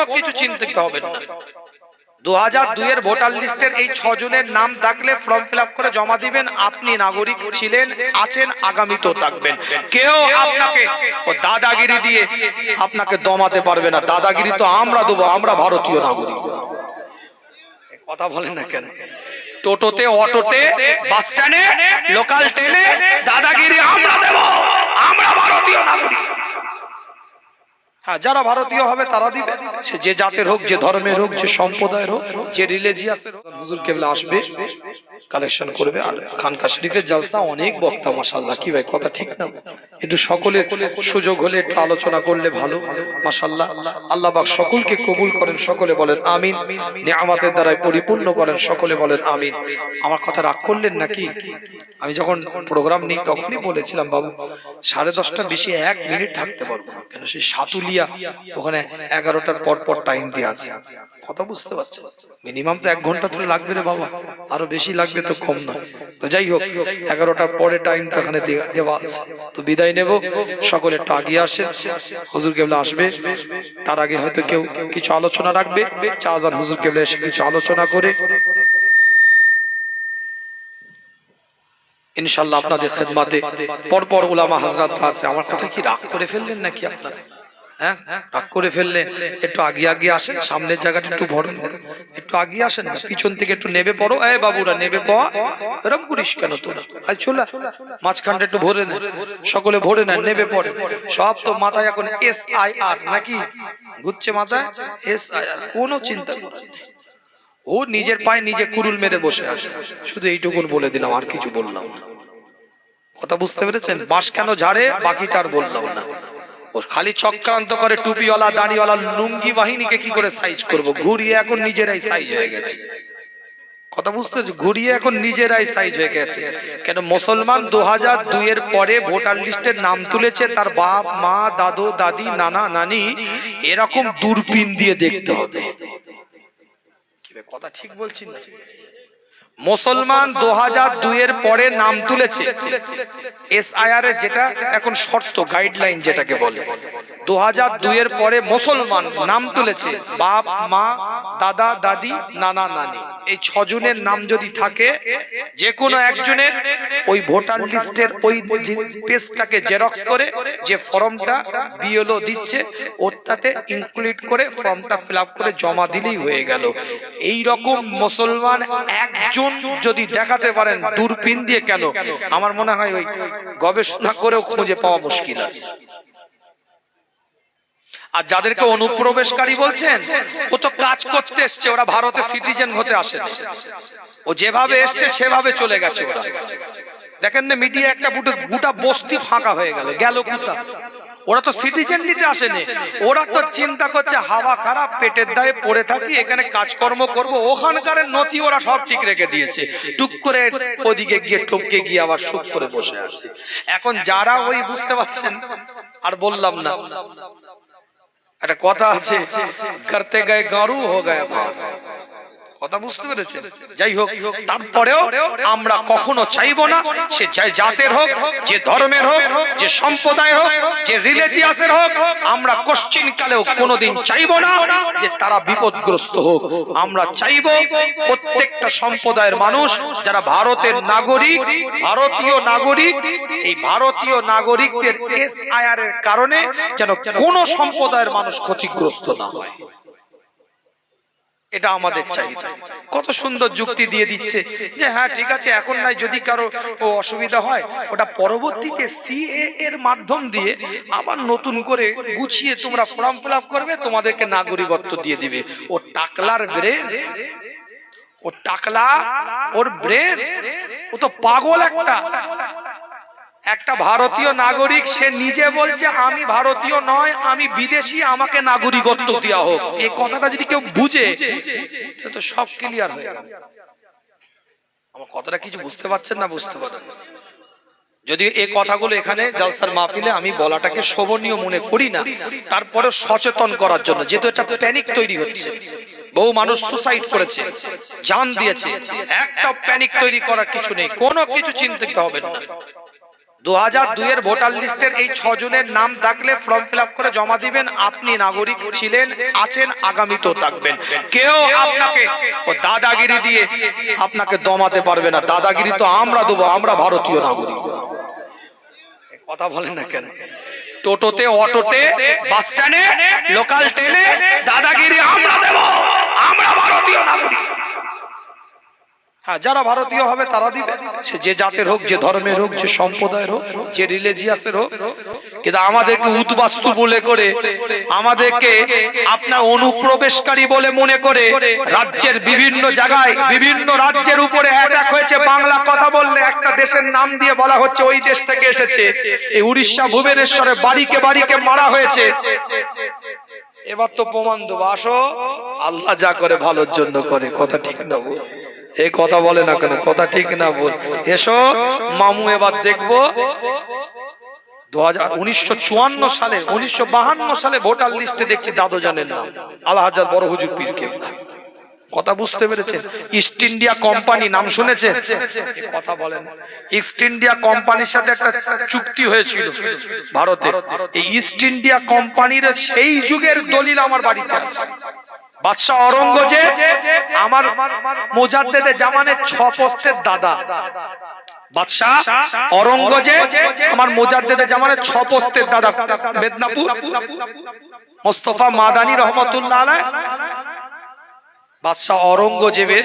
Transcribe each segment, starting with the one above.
কোনো কিছু চিন্তিত হবেন না। দু হাজার দুইয়ের ভোটার লিস্টের এই ছজনের নাম থাকলে ফর্ম ফিল করে জমা দিবেন। আপনি নাগরিক ছিলেন, আছেন, আগামীতেও থাকবেন। কেউ আপনাকে ও দাদাগিরি দিয়ে আপনাকে দমাতে পারবে না। দাদাগিরি তো আমরা দেবো, আমরা ভারতীয় নাগরিক। কথা বলেন না কেন? টোটোতে, অটোতে, বাস স্ট্যান্ডে, লোকাল ট্রেনে দাদাগিরি আমরা দেব, আমরা ভারতীয় নাগরিক। যারা ভারতীয় হবে তারা দিবে। সে যে জাতের হোক, যে ধর্মের হোক, যে সম্প্রদায়ের হোক, যে রিলিজিয়াসের হোক। হুজুর কেবলা আসবে। কালেকশন করবে। আর খানকা শরীফের জালসা অনেক বক্তা মাসাল্লাহ কি ভাই, কথা ঠিক না? একটু সকলের সুযোগ হলে একটু আলোচনা করলে ভালো মাসাল্লাহ আল্লাহ পাক সকলকে কবুল করেন, সকলে বলেন আমিন। নিয়ামাতের দ্বারাই পরিপূর্ণ করেন, সকলে বলেন আমিন। আমার কথা রাগ করলেন নাকি? আমি যখন প্রোগ্রাম নিই তখনই বলেছিলাম, বাবু, সাড়ে দশটা বেশি এক মিনিট থাকতে পারব না। কেন সেই সাতুলিয়া, ওখানে এগারোটার পর পর টাইম দিয়ে আছে। কথা বুঝতে পারছেন? মিনিমাম তো এক ঘণ্টা ধরে লাগবে রে বাবা। আরও বেশি লাগবে তো কম নয়। তো যাই হোক এগারোটার পরে টাইম তো এখানে দেওয়া আছে। তো বিদায় নেব। সকলে একটু আগিয়ে আসেন। হুজুর কেবলা আসবে। তার আগে হয়তো কেউ কিছু আলোচনা রাখবে। চাজান হুজুর কেবলা এসে কিছু আলোচনা করে। ইনশাল্লাহ আপনাদের খেদমাতে পরপর উলামা হাজরাত আছে। আমার কথা কি রাগ করে ফেললেন নাকি আপনারা? হ্যাঁ? রাগ করে ফেললে একটু আগে আগে আসেন, সামনের জায়গাটা একটু ভরেন। একটু আগে আসেন না পিছন থেকে একটু নেবে পড়ো। এ বাবুরা, নেবে পাওয়া এরম করিস কেন তোরা? আজ চলে। মাঝখানটা একটু ভরে নেন সকলে ভরে নেন, নেবে পড়ে। সব তো মাথায় এখন এস আই আর নাকি? ঘুরছে মাথায়? এস আই আর কোনো চিন্তা ও নিজের পায়ে নিজে কুরুল মেরে বসে আছে। শুধু এইটুকুন বলে দিলাম, আর কিছু বললাম না। কথা বুঝতে পেরেছেন? বাঁশ কেন ঝাড়ে? বাকিটা আর বললাম না। খালি চক্রান্ত করে টুপিওয়ালা, দাড়িওয়ালা, লুঙ্গি বাহিনীকে কি করে সাইজ করব? ঘুরিয়ে এখন নিজেরাই সাইজ হয়ে গেছে। কথা বুঝতে ঘুরিয়ে এখন নিজেরাই সাইজ হয়ে গেছে। কেন মুসলমান দু হাজার দুইয়ের পরে ভোটার লিস্টের নাম তুলেছে, তার বাপ, মা, দাদু, দাদি, নানা, নানি, এরকম দূরবীন দিয়ে দেখতে হবে। কথা ঠিক বলছি না? মুসলমান দু হাজার দুইয়ের পরে নাম তুলেছে। এস আইআর এর যেটা এখন শর্ত গাইডলাইন যেটাকে বলে। দু হাজার দুইয়ের পরে মুসলমান নাম তুলেছে। বাপ, মা, দাদা, দাদি, নানা, নানি। এই ছজনের নাম যদি থাকে যে কোনো একজনের ওই ভোটার লিস্টের ওই পেজটাকে জেরক্স করে, যে ফর্মটা বিএলও দিচ্ছে, ওটাতে ইনক্লুড করে ফর্মটা ফিল করে জমা দিলেই হয়ে গেল। এই রকম মুসলমান একজন যদি দেখাতে পারেন, দূরবীন দিয়ে কেন? আমার মনে হয় ওই গবেষণা করেও খুঁজে পাওয়া মুশকিল আছে। আর যাদেরকে অনুপ্রবেশকারী বলছেন ও তো কাজ করতে এসছে ওরা ভারতে সিটিজেন হতে আসে ও যেভাবে এসছে সেভাবে চলে গেছে ওরা। দেখেন না মিডিয়া একটা গোটা গোটা বস্তি ফাঁকা হয়ে গেল গেল কোথা? ওরা তো সিটিজেন নিতে আসেনি। ওরা তো চিন্তা করছে হাওয়া খারাপ পেটের দায়ে পড়ে থাকি এখানে কাজকর্ম করব ওখানকার নথি ওরা সব ঠিক রেখে দিয়েছে। টুক করে ওদিকে গিয়ে টপকে গিয়ে আবার সুখ করে বসে আছে। এখন যারা ওই বুঝতে পারছেন আর বললাম না। একটা কথা আছে করতে গায়ে গারু হো গায়ে ভাত কথা বুঝতে পেরেছেন যাই হোক তারপরেও আমরা কখনো চাইব না সে জাতের হোক যে ধর্মের হোক যে সম্প্রদায় হোক যে রিলিজিয়াসের হোক আমরা কোশ্চিন কালেও কোনোদিন চাইব না যে তারা বিপদগ্রস্ত হোক। আমরা চাইব প্রত্যেকটা সম্প্রদায়ের মানুষ যারা ভারতের নাগরিক ভারতীয় নাগরিক এই ভারতীয় নাগরিকদের এস এর কারণে যেন কোন সম্প্রদায়ের মানুষ ক্ষতিগ্রস্ত না হয়। এটা আমাদের চাহিদা। কত সুন্দর যুক্তি দিয়ে দিচ্ছে যে হ্যাঁ ঠিক আছে এখন নাই যদি কারও অসুবিধা হয় ওটা পরবর্তীতে সিএ এর মাধ্যম দিয়ে আবার নতুন করে গুছিয়ে তোমরা ফর্ম ফিল করবে তোমাদেরকে নাগরিকত্ব দিয়ে দিবে। ও টাকলার ব্রেন। ও টাকলা ওর ব্রেন। ও তো পাগল একটা। একটা ভারতীয় নাগরিক, সে নিজে বলছে, আমি ভারতীয় নয়, আমি বিদেশি, আমাকে নাগরিকত্ব দেওয়া হোক। এই কথাটা যদি কেউ বুঝে তো সব ক্লিয়ার হয়ে আমার কথাটা কিছু বুঝতে পারছেন না, বুঝতে পারেন যদি এই কথাগুলো এখানে জালসার মাহফিলে আমি বলাটাকে শোভনীয় মনে করি না, তারপরে সচেতন করার জন্য, যেহেতু একটা প্যানিক তৈরি হচ্ছে। বহু মানুষ সুসাইড করেছে, জান দিয়েছে, একটা প্যানিক তৈরি করার কিছু নেই, কোনো কিছু চিন্তিত হবেন না। দু হাজার দুইয়ের ভোটার লিস্টের এই ছজনের নাম থাকলে ফর্ম ফিল করে জমা দিবেন। আপনি নাগরিক ছিলেন, আছেন, আগামীতেও থাকবেন। কেউ আপনাকে ও দাদাগিরি দিয়ে আপনাকে দমাতে পারবে না। দাদাগিরি তো আমরা দেবো, আমরা ভারতীয় নাগরিক। কথা বলেন না কেন? টোটোতে, অটোতে, বাস স্ট্যান্ডে, লোকাল ট্রেনে দাদাগিরি আমরা দেব, আমরা ভারতীয় নাগরিক। যারা ভারতীয় হবে তারা দিবে। সে যে জাতের হোক, যে ধর্মের হোক, যে সম্প্রদায়ের হোক, যে রিলিজিয়াসের হোক। কিন্তু আমাদেরকে উদ্বাস্তু বলে করে, আমাদেরকে আপনার অনুপ্রবেশকারী বলে মনে করে রাজ্যের বিভিন্ন জায়গায়, বিভিন্ন রাজ্যের উপরে অ্যাটাক হয়েছে। বাংলা কথা বললে একটা দেশের নাম দিয়ে বলা হচ্ছে, ওই দেশ থেকে এসেছে। এই উড়িষ্যা ভুবনেশ্বরে বাড়িকে বাড়িকে মারা হয়েছে। এবার তো প্রমাণ দেবো। আসো, আল্লাহ যা করে ভালোর জন্য করে, কথা ঠিক না এই কথা বলে না কেন? কথা ঠিক না বল। এসো, মামু এবার দেখব। দু হাজার উনিশশো চুয়ান্ন সালে, উনিশশো বাহান্ন সালে ভোটার লিস্টে দেখছি দাদু জানেন বড় কথা বুঝতে পেরেছেন? ইস্ট ইন্ডিয়া কোম্পানি নাম কথা ইস্ট ইন্ডিয়া কোম্পানির সাথে একটা চুক্তি হয়েছিল ভারতে। এই ইস্ট ইন্ডিয়া কোম্পানির সেই যুগের দলিল আমার বাড়িতে আছে। বাদশাহ অরঙ্গজেব আমার মোজাদ্দেদে জামানের ছ পোস্তের দাদা। বাদশাহ অরঙ্গজেব আমার মোজাদ্দেদে জামানের ছ পোস্তের দাদা, মেদিনীপুর। মোস্তফা মাদানী রহমতুল্লাহ আলাইহ। বাদশাহ অরঙ্গজেবের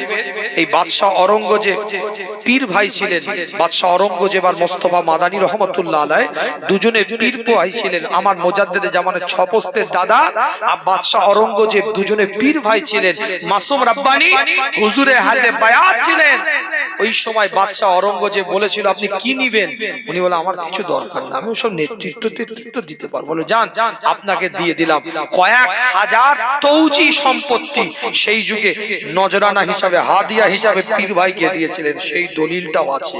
এই বাদশাহ অরঙ্গজেব পীর ভাই ছিলেন। বাদশাহ অরঙ্গজেব আর মোস্তফা মাদানী রহমতুল্লাহ আলাই দুজনে পীর ভাই ছিলেন। আমার মোজাদ্দেদে জামানের ছপস্তের দাদা আর বাদশাহ অরঙ্গজেব দুজনে পীর ভাই ছিলেন। মাসুম রাব্বানি হুজুরের হাতে বায়াত ছিলেন। ওই সময় বাদশাহ অরঙ্গজেব বলেছিল, আপনি কি নিবেন? উনি বলে, আমার কিছু দরকার না, আমি সব নেতৃত্ব নেতৃত্ব দিতে পারব। বলে, যান, আপনাকে দিয়ে দিলাম কয়েক হাজার তৌজি সম্পত্তি। সেই যুগে নজরানা হিসাবে, হাদিয়া হিসাবে পীর ভাইকে দিয়েছিলেন। সেই দলিলটাও আছে।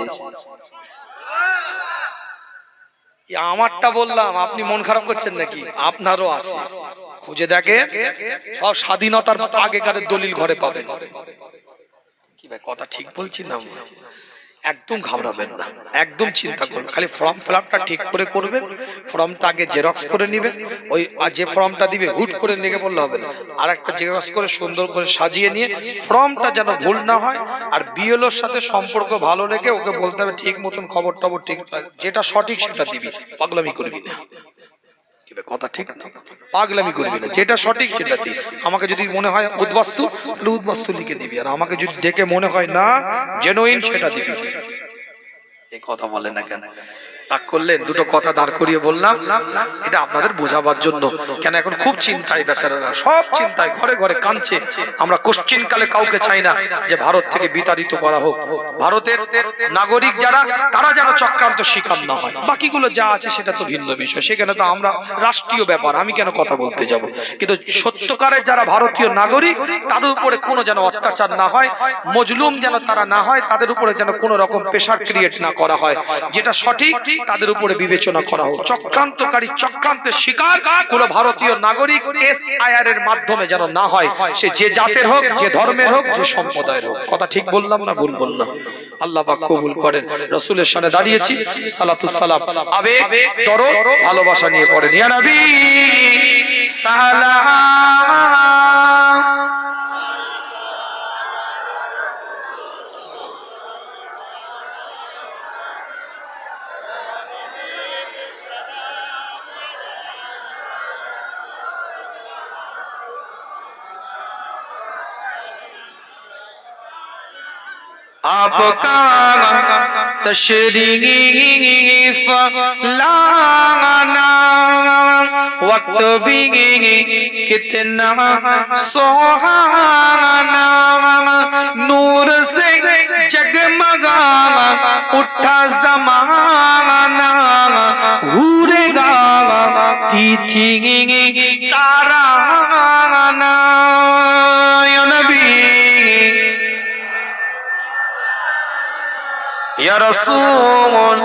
আমারটা বললাম, আপনি মন খারাপ করছেন নাকি? আপনারও আছে। খুঁজে দেখে, সব স্বাধীনতার আগেকার দলিল ঘরে পাবেন। কি ভাই, কথা ঠিক বলছি না? একদম ঘাবড়াবেন না, একদম চিন্তা করবেন খালি ফর্ম ফিল ঠিক করে করবেন ফর্মটা আগে জেরক্স করে নেবেন, ওই যে ফর্মটা দিবে, হুট করে লেগে বললে হবে না। আর একটা জেরক্স করে সুন্দর করে সাজিয়ে নিয়ে ফর্মটা যেন ভুল না হয় আর বিএলওর সাথে সম্পর্ক ভালো রেখে ওকে বলতে হবে, ঠিক মতন খবর টবর ঠিক যেটা সঠিক সেটা দিবি, পাগলামি করবি না। কি বে, কথা ঠিক না। পাগলামি করবি না যেটা সঠিক সেটা দি আমাকে যদি মনে হয় উদ্বাস্তু তাহলে উদ্বাস্তু লিখে দিবি। আর আমাকে যদি দেখে মনে হয় না জেনুইন সেটা দিবি। এই কথা বলে না কেন? রাগ করলেন দুটো কথা দাঁড় করিয়ে বললাম, এটা আপনাদের বোঝাবার জন্য। কেন এখন খুব চিন্তায় বেচারারা, সব চিন্তায় ঘরে ঘরে কাঁদছে। আমরা কোশ্চিন কালে কাউকে চাই না যে ভারত থেকে বিতাড়িত করা হোক। ভারতের নাগরিক যারা, তারা যেন চক্রান্ত শিকার না হয়। বাকিগুলো যা আছে সেটা তো ভিন্ন বিষয়। সেখানে তো আমরা রাষ্ট্রীয় ব্যাপার, আমি কেন কথা বলতে যাব? কিন্তু সত্যকারের যারা ভারতীয় নাগরিক, তাদের উপরে কোনো যেন অত্যাচার না হয়, মজলুম যেন তারা না হয়, তাদের উপরে যেন কোনো রকম প্রেশার ক্রিয়েট না করা হয়। যেটা সঠিক তাদের উপরে বিবেচনা করা হোক। চক্রান্তকারী চক্রান্তের শিকার কোন ভারতীয় নাগরিক এস আইআর এর মাধ্যমে যেন না হয়, সে যে জাতের হোক, যে ধর্মের হোক, যে সম্প্রদায়ের হোক। কথা ঠিক বললাম না ভুল বললাম? আল্লাহ পাক কবুল করেন। রসুলের সামনে দাঁড়িয়েছি। সালাতুস সালাম। আবেগ, দরদ, ভালোবাসা নিয়ে পড়েন। ইয়া নবী, সালাম। आपका तशरीफ लाना वक्त भी कितना सुहाना नूर से जगमगा उठा जमाना हूरेगा तिथि ताराना या يا رسول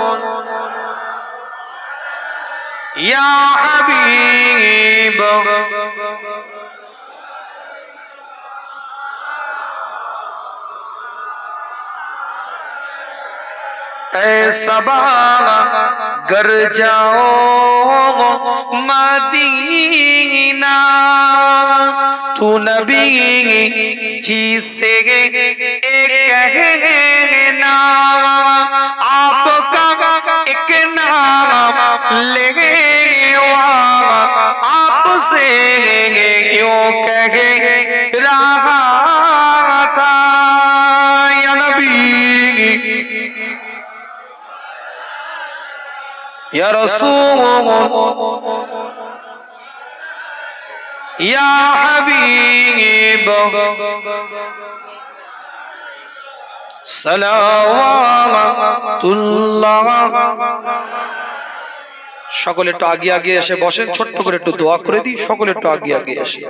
يا حبيب اے صبا گر جاؤ مدینہ تو نبی جی سے ایک کہنے يا رسول সকলে একটু আগে আগে এসে বসেন, ছোট্ট করে একটু দোয়া করে দিই, সকলে একটু আগে আগে এসে।